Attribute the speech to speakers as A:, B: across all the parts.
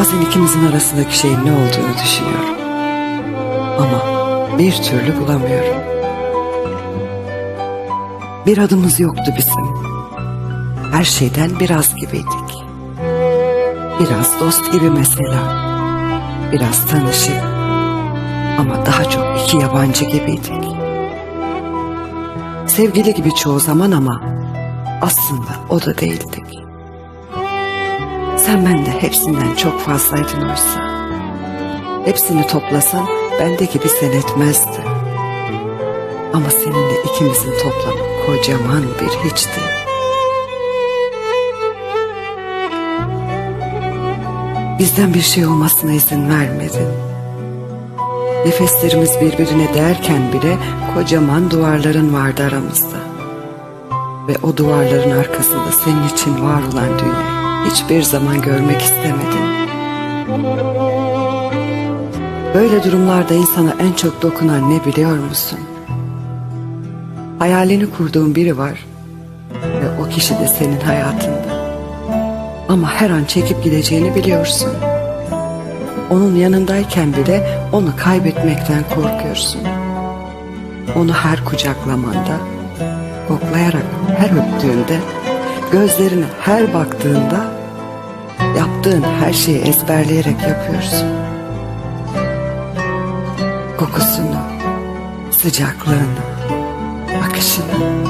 A: Bazen ikimizin arasındaki şeyin ne olduğunu düşünüyorum. Ama bir türlü bulamıyorum. Bir adımız yoktu bizim. Her şeyden biraz gibiydik. Biraz dost gibi mesela. Biraz tanışık. Ama daha çok iki yabancı gibiydik. Sevgili gibi çoğu zaman ama aslında o da değildik. Sen bende hepsinden çok fazlaydın oysa. Hepsini toplasan bendeki bir sen etmezdi. Ama seninle ikimizin toplamı kocaman bir hiçti. Bizden bir şey olmasına izin vermedin. Nefeslerimiz birbirine değerken bile kocaman duvarların vardı aramızda. Ve o duvarların arkasında senin için var olan dünyayı hiçbir zaman görmek istemedin. Böyle durumlarda insana en çok dokunan ne biliyor musun? Hayalini kurduğun biri var ve o kişi de senin hayatında. Ama her an çekip gideceğini biliyorsun. Onun yanındayken bile onu kaybetmekten korkuyorsun. Onu her kucaklamanda, koklayarak her öptüğünde, gözlerine her baktığında yaptığın her şeyi ezberleyerek yapıyorsun. Kokusunu, sıcaklığını, bakışını.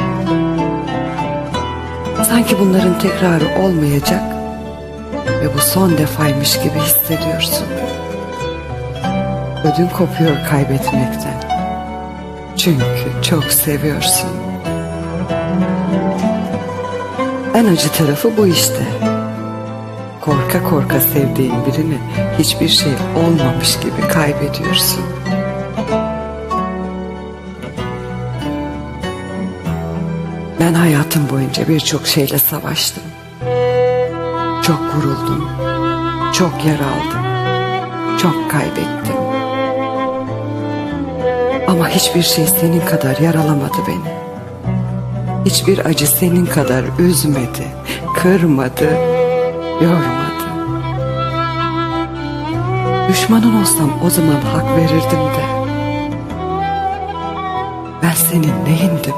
A: Sanki bunların tekrarı olmayacak ve bu son defaymış gibi hissediyorsun. Ödün kopuyor kaybetmekten. Çünkü çok seviyorsun. En acı tarafı bu işte. Korka korka sevdiğin birini hiçbir şey olmamış gibi kaybediyorsun. Ben hayatım boyunca birçok şeyle savaştım. Çok vuruldum. Çok yer aldım. Çok kaybettim. Ama hiçbir şey senin kadar yaralamadı beni. Hiçbir acı senin kadar üzmedi, kırmadı, yormadı. Düşmanın olsam o zaman hak verirdim de. Ben senin neyindim?